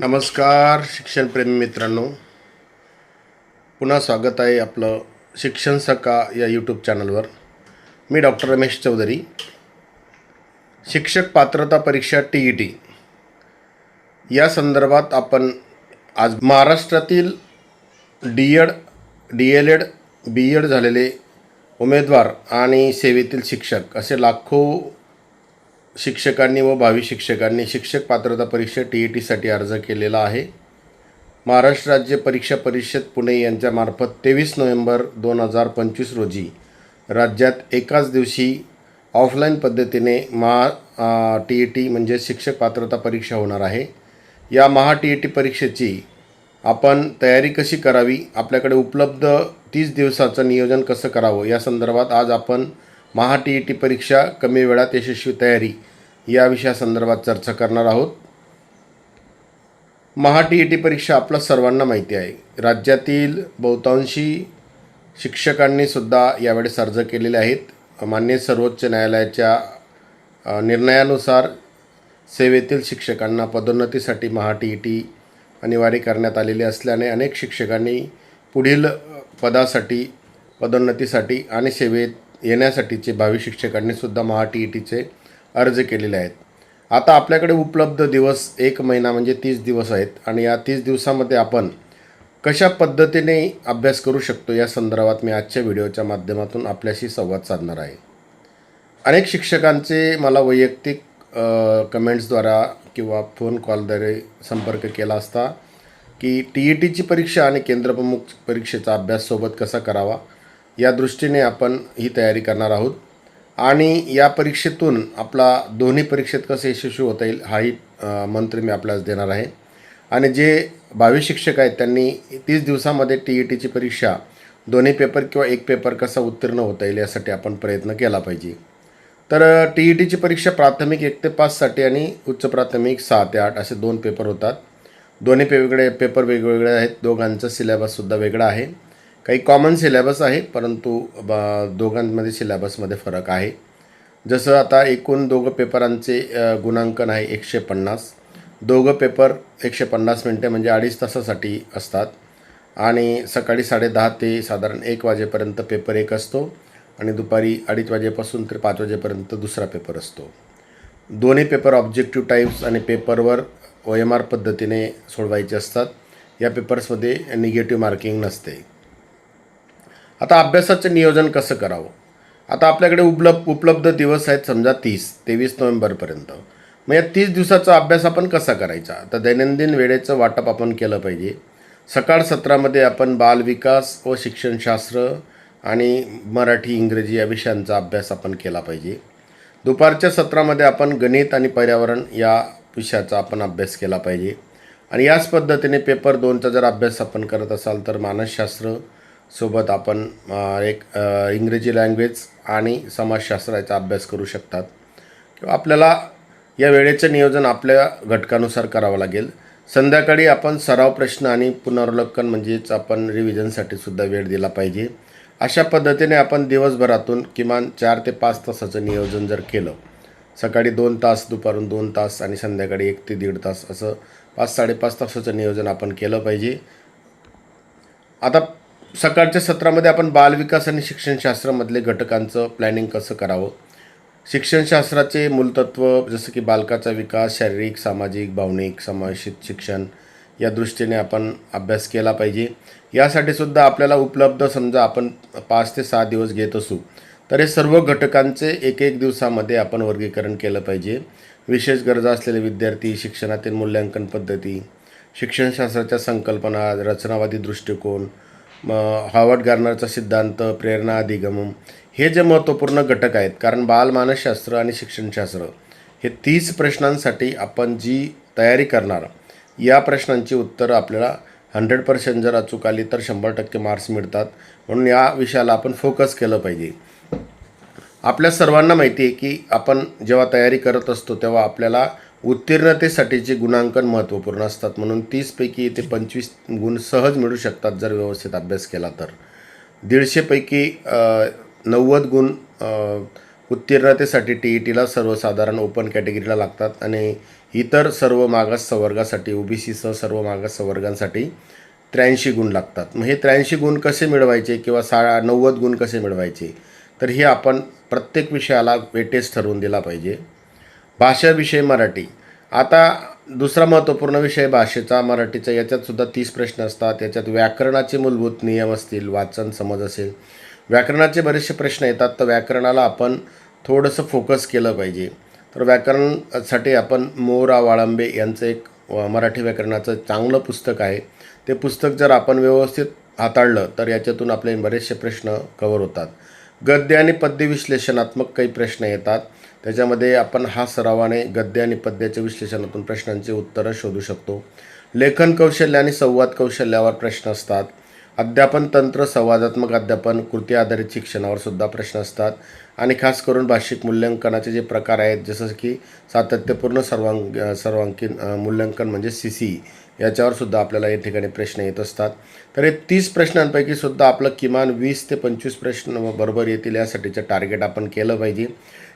नमस्कार शिक्षणप्रेमी मित्रांनो. पुन्हा स्वागत आहे आपलं शिक्षण सका या यूट्यूब चॅनलवर मी डॉक्टर रमेश चौधरी. शिक्षक पात्रता परीक्षा टी ई टी या संदर्भात आपण आज महाराष्ट्रातील D Ed D El Ed B Ed झालेले उमेदवार आणि सेवेतील शिक्षक असे लाखो शिक्षकांनी व भावी शिक्षकांनी शिक्षक पात्रता परीक्षा टी ई टीसाठी अर्ज केलेला आहे. महाराष्ट्र राज्य परीक्षा परिषद पुणे यांच्यामार्फत तेवीस नोव्हेंबर दोन हजार पंचवीस रोजी राज्यात एकाच दिवशी ऑफलाईन पद्धतीने महा टी ई टी म्हणजे शिक्षक पात्रता परीक्षा होणार आहे. या महा टी ई टी परीक्षेची आपण तयारी कशी करावी? आपल्याकडे उपलब्ध तीस दिवसाचं नियोजन कसं करावं? या संदर्भात आज आपण महा टी ई टी परीक्षा कमी वेळात यशस्वी तयारी. या विषयासंदर्भात चर्चा करणार आहोत. महा टी ई टी परीक्षा आपल्या सर्वांना माहिती आहे. राज्यातील बहुतांशी शिक्षकांनीसुद्धा यावेळेस अर्ज केलेले आहेत. मान्य सर्वोच्च न्यायालयाच्या निर्णयानुसार सेवेतील शिक्षकांना पदोन्नतीसाठी महा टी ई टी अनिवार्य करण्यात आलेली असल्याने अनेक शिक्षकांनी पुढील पदासाठी पदोन्नतीसाठी आणि सेवेत येण्यासाठीचे भावी शिक्षकांनी सुद्धा महा टी ई टीचे अर्ज केलेले आहेत. आता आपल्याकडे उपलब्ध दिवस एक महिना म्हणजे तीस दिवस आहेत आणि या तीस दिवसामध्ये आपण कशा पद्धतीने अभ्यास करू शकतो या संदर्भात मी आजच्या व्हिडिओच्या माध्यमातून आपल्याशी संवाद साधणार आहे. अनेक शिक्षकांचे मला वैयक्तिक कमेंट्सद्वारा किंवा फोन कॉलद्वारे संपर्क केला असता की टी ई टीची परीक्षा आणि केंद्रप्रमुख परीक्षेचा अभ्यास सोबत कसा करावा या दृष्टीने आपण ही तयारी करणार आहोत. आणि या परीक्षेतून आपला दोन्ही परीक्षेत कसं यशस्वी होता येईल हाही मंत्र मी आपल्यास देणार आहे. आणि जे भावी शिक्षक आहेत त्यांनी तीस दिवसामध्ये टी ई टीची परीक्षा दोन्ही पेपर किंवा एक पेपर कसा उत्तीर्ण होता येईल यासाठी आपण प्रयत्न केला पाहिजे. तर टी ई टीची परीक्षा प्राथमिक एक ते पाचसाठी आणि उच्च प्राथमिक सहा ते आठ असे दोन पेपर होतात. दोन्ही वेगवेगळे पेपर वेगवेगळे आहेत दोघांचा सिलेबससुद्धा वेगळा आहे. काही कॉमन सिलेबस आहे परंतु ब दोघांमध्ये सिलेबसमध्ये फरक आहे. जसं आता एकूण दोघं पेपरांचे गुणांकन आहे एकशे पन्नास. दोघं पेपर एकशे पन्नास मिनटे म्हणजे अडीच तासासाठी असतात. आणि सकाळी साडेदहा ते साधारण एक वाजेपर्यंत पेपर एक असतो आणि दुपारी अडीच वाजेपासून तर पाच वाजेपर्यंत दुसरा पेपर असतो. दोन्ही पेपर ऑब्जेक्टिव्ह टाईप्स आणि पेपरवर ओ एम आर पद्धतीने सोडवायचे असतात. या पेपर्समध्ये निगेटिव्ह मार्किंग नसते. आता अभ्यासाचं नियोजन कसं करावं? आता आपल्याकडे उपलब्ध उपलब्ध दिवस आहेत समजा तीस तेवीस नोव्हेंबरपर्यंत. मग या तीस दिवसाचा अभ्यास आपण कसा करायचा? तर दैनंदिन वेळेचं वाटप आपण केलं पाहिजे. सकाळ सत्रामध्ये आपण बालविकास व शिक्षणशास्त्र आणि मराठी इंग्रजी या विषयांचा अभ्यास आपण केला पाहिजे. दुपारच्या सत्रामध्ये आपण गणित आणि पर्यावरण या विषयाचा आपण अभ्यास केला पाहिजे. आणि याच पद्धतीने पेपर दोनचा जर अभ्यास आपण करत असाल तर मानसशास्त्र सोबत आपण एक इंग्रजी लँग्वेज आणि समाजशास्त्राचा अभ्यास करू शकतात. किंवा आपल्याला या वेळेचं नियोजन आपल्या घटकानुसार करावं लागेल. संध्याकाळी आपण सराव प्रश्न आणि पुनर्वलोकन म्हणजेच आपण रिव्हिजनसाठी सुद्धा वेळ दिला पाहिजे. अशा पद्धतीने आपण दिवसभरातून किमान चार ते पाच तासाचं नियोजन जर केलं सकाळी दोन तास दुपारून दोन तास आणि संध्याकाळी एक ते दीड तास असं पाच साडेपाच तासाचं नियोजन आपण केलं पाहिजे. आता सकाळच्या सत्रामध्ये आपण बालविकास आणि शिक्षणशास्त्रामधले घटकांचं प्लॅनिंग कसं करावं? शिक्षणशास्त्राचे मूलतत्व जसं की बालकाचा विकास शारीरिक सामाजिक भावनिक समावेशित शिक्षण या दृष्टीने आपण अभ्यास केला पाहिजे. यासाठी सुद्धा आपल्याला उपलब्ध समजा आपण पाच ते सहा दिवस घेत असू तर हे सर्व घटकांचे एक एक दिवसामध्ये आपण वर्गीकरण केलं पाहिजे. विशेष गरजा असलेले विद्यार्थी शिक्षणातील मूल्यांकन पद्धती शिक्षणशास्त्राच्या संकल्पना रचनावादी दृष्टिकोन मग हार्वर्ड गार्नरचा सिद्धांत प्रेरणा अधिगमम हे जे महत्त्वपूर्ण घटक आहेत कारण बालमानसशास्त्र आणि शिक्षणशास्त्र हे तीस प्रश्नांसाठी आपण जी तयारी करणार या प्रश्नांची उत्तरं आपल्याला हंड्रेड पर्सेंट जर अचूक आली तर शंभर टक्के मार्क्स मिळतात. म्हणून या विषयाला आपण फोकस केलं पाहिजे. आपल्या सर्वांना माहिती आहे की आपण जेव्हा तयारी करत असतो तेव्हा आपल्याला उत्तीर्णतेसाठीचे गुणांकन महत्त्वपूर्ण असतात. म्हणून तीसपैकी ते पंचवीस गुण सहज मिळू शकतात जर व्यवस्थित अभ्यास केला तर. दीडशेपैकी नव्वद गुण उत्तीर्णतेसाठी टी ई टीला सर्वसाधारण ओपन कॅटेगरीला लागतात आणि इतर सर्व मागास संवर्गासाठी ओबीसीसह सर्व मागास संवर्गांसाठी त्र्याऐंशी गुण लागतात. मग हे त्र्याऐंशी गुण कसे मिळवायचे किंवा सा नव्वद गुण कसे मिळवायचे? तर हे आपण प्रत्येक विषयाला वेटेज ठरवून दिला पाहिजे. भाषाविषयी मराठी. आता दुसरा महत्त्वपूर्ण विषय भाषेचा मराठीचा याच्यात सुद्धा तीस प्रश्न असतात. याच्यात व्याकरणाचे मूलभूत नियम असतील वाचन समज असेल. व्याकरणाचे बरेचसे प्रश्न येतात तर व्याकरणाला आपण थोडंसं फोकस केलं पाहिजे. तर व्याकरणासाठी आपण मोरा वाळंबे यांचं एक मराठी व्याकरणाचं चांगलं पुस्तक आहे. ते पुस्तक जर आपण व्यवस्थित हाताळलं तर याच्यातून आपले बरेचसे प्रश्न कवर होतात. गद्य आणि पद्य विश्लेषणात्मक काही प्रश्न येतात. त्याच्यामध्ये आपण हा सरावाने गद्य आणि पद्याच्या विश्लेषणातून प्रश्नांची उत्तरं शोधू शकतो. लेखन कौशल्य आणि संवाद कौशल्यावर प्रश्न असतात. अध्यापन तंत्र संवादात्मक अध्यापन कृती आधारित शिक्षणावर सुद्धा प्रश्न असतात. आणि खास करून भाषिक मूल्यांकनाचे जे प्रकार आहेत जसं की सातत्यपूर्ण सर्वांग सर्वांकीण मूल्यांकन म्हणजे सी सी याच्यावर सुद्धा आपल्याला या ठिकाणी प्रश्न येत असतात. तर हे तीस प्रश्नांपैकी सुद्धा आपलं किमान वीस ते पंचवीस प्रश्न बरोबर येतील यासाठीचं टार्गेट आपण केलं पाहिजे.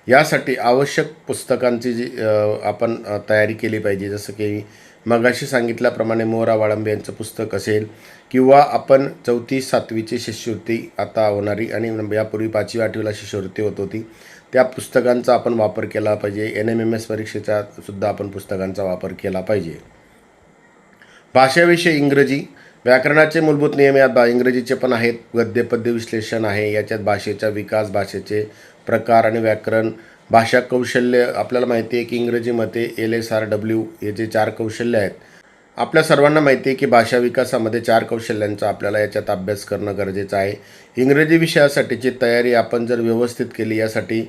यासाठी आवश्यक पुस्तकांची जी आपण तयारी केली पाहिजे. जसं की मगाशी सांगितल्याप्रमाणे मोरा वाळंबे यांचं पुस्तक असेल किंवा आपण चौथी सातवीची शिष्यवृत्ती आता होणारी आणि यापूर्वी पाचवी आठवीला शिष्यवृत्ती होत होती त्या पुस्तकांचा आपण वापर केला पाहिजे. एन एम एम एस परीक्षेचा सुद्धा आपण पुस्तकांचा वापर केला पाहिजे. भाषाविषयी इंग्रजी. व्याकरणाचे मूलभूत नियम यात बा इंग्रजीचे पण आहेत गद्य पद्य विश्लेषण आहे याच्यात भाषेचा विकास भाषेचे प्रकार आणि व्याकरण भाषा कौशल्य आपल्याला माहिती आहे की इंग्रजीमध्ये एल एस आर डब्ल्यू हे जे चार कौशल्य आहेत आपल्या सर्वांना माहिती आहे की भाषा विकासामध्ये चार कौशल्यांचा आपल्याला याच्यात अभ्यास करणं गरजेचं आहे. इंग्रजी विषयासाठीची तयारी आपण जर व्यवस्थित केली यासाठी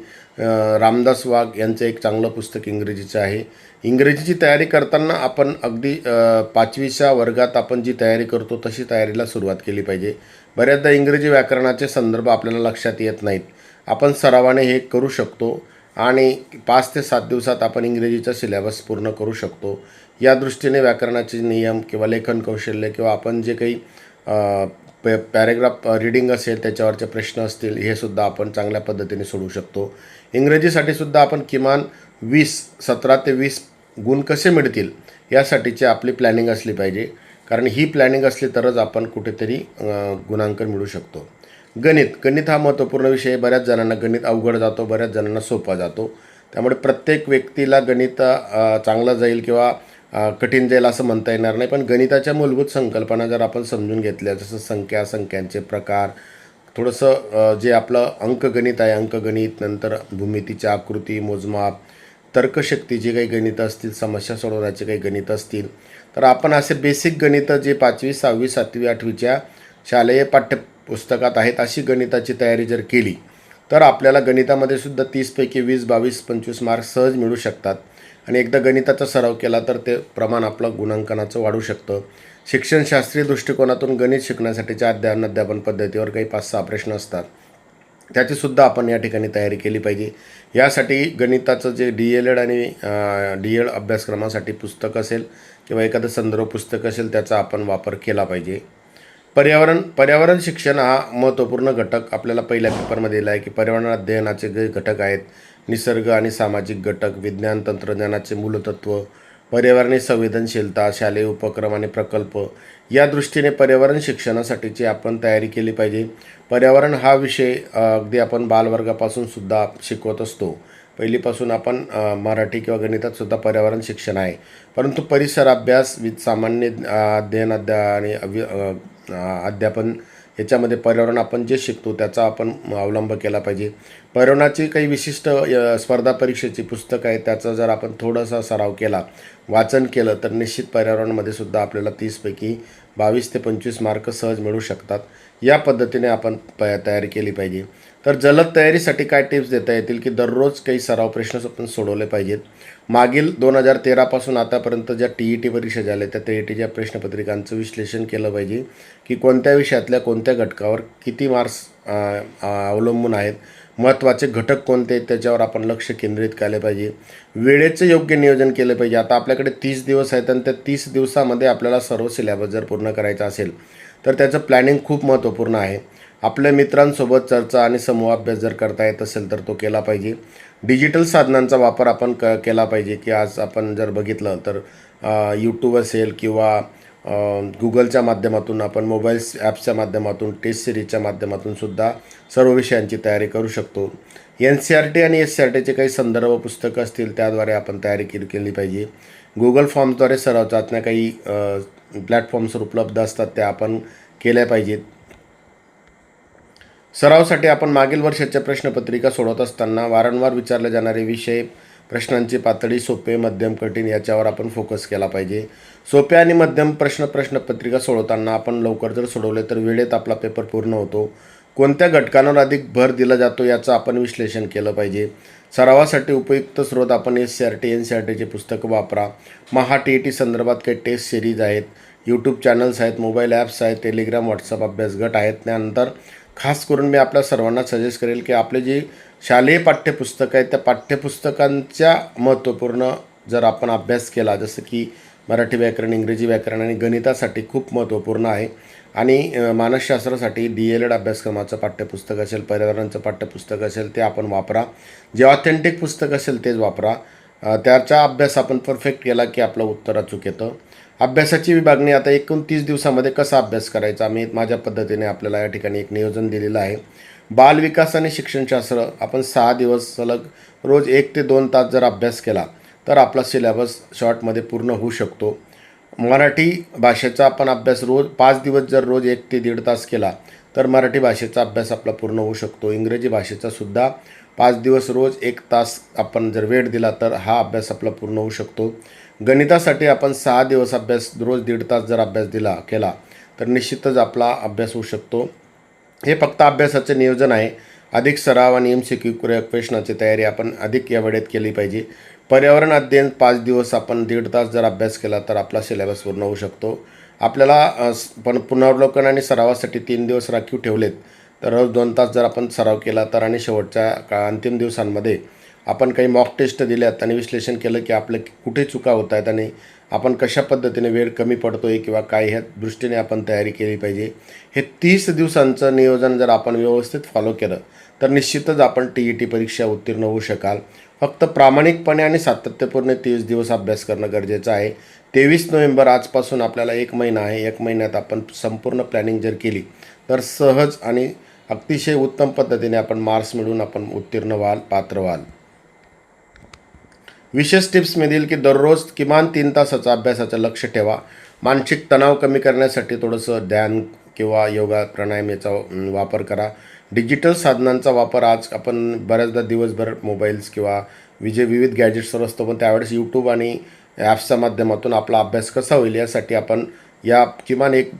रामदास वाघ यांचं एक चांगलं पुस्तक इंग्रजीचं आहे. इंग्रजीची तयारी करताना आपण अगदी पाचवीच्या वर्गात आपण जी तयारी करतो तशी तयारीला सुरुवात केली पाहिजे. बऱ्याचदा इंग्रजी व्याकरणाचे संदर्भ आपल्याला लक्षात येत नाहीत. आपण सरावाने हे करू शकतो आणि पाच ते सात दिवसात आपण इंग्रजीचा सिलेबस पूर्ण करू शकतो. या दृष्टीने व्याकरणाचे नियम किंवा लेखन कौशल्य किंवा आपण जे काही पॅ पॅरेग्राफ रिडिंग असेल त्याच्यावरचे प्रश्न असतील हे सुद्धा आपण चांगल्या पद्धतीने सोडवू शकतो. इंग्रजीसाठी सुद्धा आपण किमान वीस सतरा ते वीस गुण कसे मिळतील यासाठीची आपली प्लॅनिंग असली पाहिजे. कारण ही प्लॅनिंग असली तरच आपण कुठेतरी गुणांकन मिळू शकतो. गणित. गणित हा महत्त्वपूर्ण विषय बऱ्याच जणांना गणित अवघड जातो बऱ्याच जणांना सोपा जातो. त्यामुळे प्रत्येक व्यक्तीला गणित चांगलं जाईल किंवा कठीण जाईल असं म्हणता येणार नाही. पण गणिताच्या मूलभूत संकल्पना जर आपण समजून घेतल्या जसं संख्या संख्यांचे प्रकार थोडंसं जे आपलं अंकगणित आहे अंकगणित नंतर भूमितीच्या आकृती मोजमाप तर्कशक्ती जी काही गणितं असतील समस्या सोडवण्याचे काही गणितं असतील तर आपण असे बेसिक गणितं जे पाचवी सहावी सातवी आठवीच्या शालेय पाठ्य पुस्तकात आहेत अशी गणिताची तयारी जर केली तर आपल्याला गणितामध्ये सुद्धा तीसपैकी वीस बावीस पंचवीस मार्क सहज मिळू शकतात. आणि एकदा गणिताचा सराव केला तर ते प्रमाण आपलं गुणांकनाचं वाढू शकतं. शिक्षणशास्त्रीय दृष्टिकोनातून गणित शिकण्यासाठीच्या अध्ययन अध्यापन पद्धतीवर काही पाच सहा प्रश्न असतात. त्याचीसुद्धा आपण या ठिकाणी तयारी केली पाहिजे. यासाठी गणिताचं जे डी एल एड आणि डी एड अभ्यासक्रमासाठी पुस्तक असेल किंवा एखादं संदर्भ पुस्तक असेल त्याचा आपण वापर केला पाहिजे. पर्यावरण पर्यावरण शिक्षण हा महत्त्वपूर्ण घटक आपल्याला पहिल्या पेपरमध्ये दिला आहे की पर्यावरण अध्ययनाचे जे घटक आहेत निसर्ग आणि सामाजिक घटक विज्ञान तंत्रज्ञानाचे मूलतत्व पर्यावरणीय संवेदनशीलता शालेय उपक्रम आणि प्रकल्प या दृष्टीने पर्यावरण शिक्षणासाठीची आपण तयारी केली पाहिजे. पर्यावरण हा विषय अगदी आपण बालवर्गापासून सुद्धा शिकवत असतो. पहिलीपासून आपण मराठी किंवा गणितात सुद्धा पर्यावरण शिक्षण आहे. परंतु परिसर अभ्यास वि सामान्य अध्ययन अध्या आणि अध्यापन याच्यामध्ये पर्यावरण आपण जे शिकतो त्याचा आपण अवलंब केला पाहिजे. पर्यावरणाची काही विशिष्ट स्पर्धा परीक्षेची पुस्तकं आहेत त्याचा जर आपण थोडासा सराव केला वाचन केलं तर निश्चित पर्यावरणामध्ये सुद्धा आपल्याला तीसपैकी बावीस ते पंचवीस मार्क सहज मिळू शकतात. या पद्धतीने आपण प तयारी केली पाहिजे. तर जलद तयारीसाठी काय टिप्स देता येतील की दररोज काही सराव प्रश्न आपण सोडवले पाहिजेत? मागील दोन हजार तेरापासून आतापर्यंत ज्या टी ई टी परीक्षा झाल्या त्या टी ई टीच्या प्रश्नपत्रिकांचं विश्लेषण केलं पाहिजे की कोणत्या विषयातल्या कोणत्या घटकावर किती मार्क्स अवलंबून आहेत? महत्त्वाचे घटक कोणते त्याच्यावर आपण लक्ष केंद्रित केले पाहिजे. वेळेचं योग्य नियोजन केलं पाहिजे. आता आपल्याकडे तीस दिवस आहेत आणि त्या तीस दिवसामध्ये आपल्याला सर्व सिलेबस जर पूर्ण करायचा असेल तर त्याचं प्लॅनिंग खूप महत्त्वपूर्ण आहे. आपल्या मित्रांसोबत चर्चा आणि समूह अभ्यास जर करता येत असेल तर तो केला पाहिजे. डिजिटल साधनांचा वापर आपण क केला पाहिजे की आज आपण जर बघितलं तर यूट्यूब असेल किंवा गुगलच्या माध्यमातून आपण मोबाईल्स ॲप्सच्या माध्यमातून टेस्ट सिरीजच्या माध्यमातून सुद्धा सर्व विषयांची तयारी करू शकतो. एन सी आर टी आणि एस सी आर टीचे काही संदर्भ पुस्तकं असतील त्याद्वारे आपण तयारी केली केली पाहिजे. गुगल फॉर्मद्वारे सराव चाचण्या काही प्लॅटफॉर्म्सवर उपलब्ध असतात त्या आपण केल्या पाहिजेत. सरावसाठी आपण मागील वर्षाच्या प्रश्नपत्रिका सोडवत असताना वारंवार विचारले जाणारे विषय प्रश्नांची पातळी सोपे मध्यम कठीण याच्यावर आपण फोकस केला पाहिजे. सोप्या आणि मध्यम प्रश्न प्रश्नपत्रिका सोडवताना आपण लवकर जर सोडवले तर वेळेत आपला पेपर पूर्ण होतो. कोणत्या घटकांवर अधिक भर दिला जातो याचं आपण विश्लेषण केलं पाहिजे. सरावासाठी उपयुक्त स्रोत आपण S C R T N C R टीचे पुस्तकं वापरा. महा टी ई टी संदर्भात काही टेस्ट सिरीज आहेत. यूट्यूब चॅनल्स आहेत मोबाईल ॲप्स आहेत टेलिग्राम व्हॉट्सअप अभ्यास गट आहेत. त्यानंतर खास करून मी आपल्या सर्वांना सजेस्ट करेल की आपले जे शालेय पाठ्यपुस्तकं आहेत त्या पाठ्यपुस्तकांच्या महत्त्वपूर्ण जर आपण अभ्यास केला जसं की मराठी व्याकरण इंग्रजी व्याकरण आणि गणितासाठी खूप महत्त्वपूर्ण आहे. आणि मानसशास्त्रासाठी डी एल एड अभ्यासक्रमाचं पाठ्यपुस्तक असेल पर्यावरणाचं पाठ्यपुस्तक असेल ते आपण वापरा. जे ऑथेंटिक पुस्तक असेल तेच वापरा. त्याचा अभ्यास आपण परफेक्ट केला की आपलं उत्तर अचूक येतं. अभ्यासाची विभागणी आता एकूण तीस दिवसामध्ये कसा अभ्यास करायचा? मी माझ्या पद्धतीने आपल्याला या ठिकाणी एक नियोजन दिलेलं आहे. बालविकास आणि शिक्षणशास्त्र आपण सहा दिवस सलग रोज एक ते दोन तास जर अभ्यास केला तर आपला सिलेबस शॉर्टमध्ये पूर्ण होऊ शकतो. मराठी भाषेचा आपण अभ्यास रोज पाच दिवस जर रोज एक ते दीड तास केला तर मराठी भाषेचा अभ्यास आपला पूर्ण होऊ शकतो. इंग्रजी भाषेचा सुद्धा पाच दिवस रोज एक तास आपण जर वेळ दिला तर हा अभ्यास आपला पूर्ण होऊ शकतो. गणितासाठी आपण सहा दिवस अभ्यास रोज दीड तास जर अभ्यास दिला केला तर निश्चितच आपला अभ्यास होऊ शकतो. हे फक्त अभ्यासाचे नियोजन आहे. अधिक सराव आणि एम सी क्यू प्रश्नाची तयारी आपण अधिक या वेळेत केली पाहिजे. पर्यावरण अध्ययन पाच दिवस आपण दीड तास जर अभ्यास केला तर आपला सिलेबस पूर्ण होऊ शकतो. आपल्याला पण पुनरावलोकन आणि सरावासाठी तीन दिवस राखीव ठेवलेत. तर रोज दोन तास जर आपण सराव केला तर आणि शेवटच्या का अंतिम दिवसांमध्ये आपण काही मॉक टेस्ट दिल्यात आणि विश्लेषण केलं की आपलं कुठे चुका होत आहेत आणि आपण कशा पद्धतीने वेळ कमी पडतो आहे किंवा काय ह्या दृष्टीने आपण तयारी केली पाहिजे. हे तीस दिवसांचं नियोजन जर आपण व्यवस्थित फॉलो केलं तर निश्चितच आपण टी ई टी परीक्षा उत्तीर्ण होऊ शकाल. फक्त प्रामाणिकपणे आणि सातत्यपूर्ण तीस दिवस अभ्यास करणं गरजेचं आहे. तेवीस नोव्हेंबर आजपासून आपल्याला एक महिना आहे. एक महिन्यात आपण संपूर्ण प्लॅनिंग जर केली तर सहज आणि अतिशय उत्तम पद्धतीने आपण मार्क्स मिळवून आपण उत्तीर्ण व्हाल पात्र व्हाल. विशेष टिप्समधील की दररोज किमान तीन तासाचा अभ्यासाचं लक्ष ठेवा. मानसिक तणाव कमी करण्यासाठी थोडंसं ध्यान किंवा योगा प्राणायाम याचा वापर करा. डिजिटल साधनांचा वापर आज आपण बऱ्याचदा दिवसभर मोबाईल्स किंवा विजे विविध गॅजेट्सवर असतो पण त्यावेळेस यूट्यूब आणि ॲप्सच्या माध्यमातून आपला अभ्यास कसा होईल यासाठी आपण या किमान एक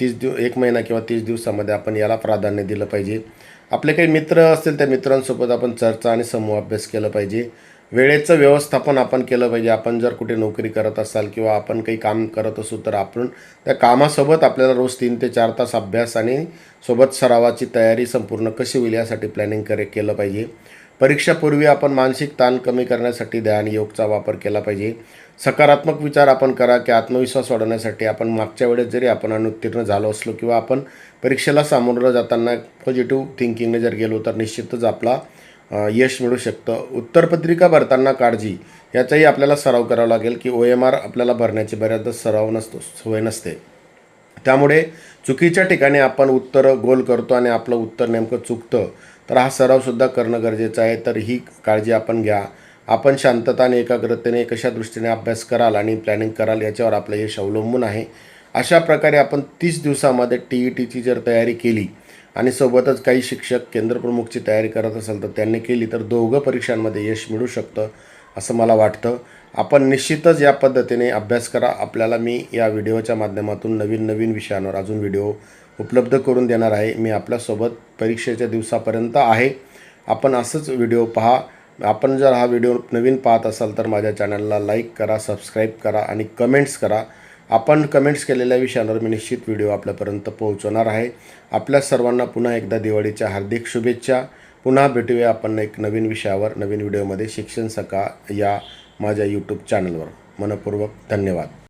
तीस दिव एक महिना किंवा तीस दिवसामध्ये आपण याला प्राधान्य दिलं पाहिजे. आपले काही मित्र असतील त्या मित्रांसोबत आपण चर्चा आणि समूह अभ्यास केला पाहिजे. वेळेचं व्यवस्थापन आपण केलं पाहिजे. आपण जर कुठे नोकरी करत असाल किंवा आपण काही काम करत असू तर आपण त्या कामासोबत आपल्याला रोज तीन ते चार तास अभ्यास आणि सोबत सरावाची तयारी संपूर्ण कशी होईल यासाठी प्लॅनिंग करे केलं पाहिजे. परीक्षापूर्वी आपण मानसिक ताण कमी करण्यासाठी ध्यान योगचा वापर केला पाहिजे. सकारात्मक विचार आपण करा की आत्मविश्वास वाढवण्यासाठी आपण मागच्या वेळेस जरी आपण अनुत्तीर्ण झालो असलो किंवा आपण परीक्षेला सामोरं जाताना पॉझिटिव्ह थिंकिंगने जर गेलो तर निश्चितच आपला यश मिळू शकतं. उत्तरपत्रिका भरताना काळजी याचाही आपल्याला सराव करावा लागेल की ओ एम आर आपल्याला भरण्याची बऱ्याचदा सराव नसतो सोय नसते. त्यामुळे चुकीच्या ठिकाणी आपण उत्तर गोल करतो आणि आपलं उत्तर नेमकं चुकतं तर हा सरावसुद्धा करणं गरजेचं आहे. तर ही काळजी आपण घ्या. आपण शांतता आणि एकाग्रतेने कशा दृष्टीने अभ्यास कराल आणि प्लॅनिंग कराल याच्यावर आपलं यश अवलंबून आहे. अशा प्रकारे आपण तीस दिवसामध्ये टी ई टीची जर तयारी केली आणि सोबतच काही शिक्षक केंद्रप्रमुखची तयारी करत असेल तर त्यांनी केली तर दोघं परीक्षांमध्ये यश मिळू शकतं असं मला वाटतं. आपण निश्चितच या पद्धतीने अभ्यास करा. आपल्याला मी या व्हिडिओच्या माध्यमातून नवीन नवीन विषयांवर अजून व्हिडिओ उपलब्ध करून देणार आहे. मी आपल्यासोबत परीक्षेच्या दिवसापर्यंत आहे. आपण असंच व्हिडिओ पहा. आपण जर हा व्हिडिओ नवीन पाहत असाल तर माझ्या चॅनलला लाईक करा सबस्क्राईब करा आणि कमेंट्स करा. आपण कमेंट्स केलेल्या विषयांवर मी निश्चित व्हिडिओ आपल्यापर्यंत पोहोचवणार आहे. आपल्या सर्वांना पुन्हा एकदा दिवाळीच्या हार्दिक शुभेच्छा. पुन्हा भेटूया आपण एक नवीन विषयावर नवीन व्हिडिओमध्ये शिक्षण सका या माझ्या यूट्यूब चॅनलवर मनपूर्वक धन्यवाद.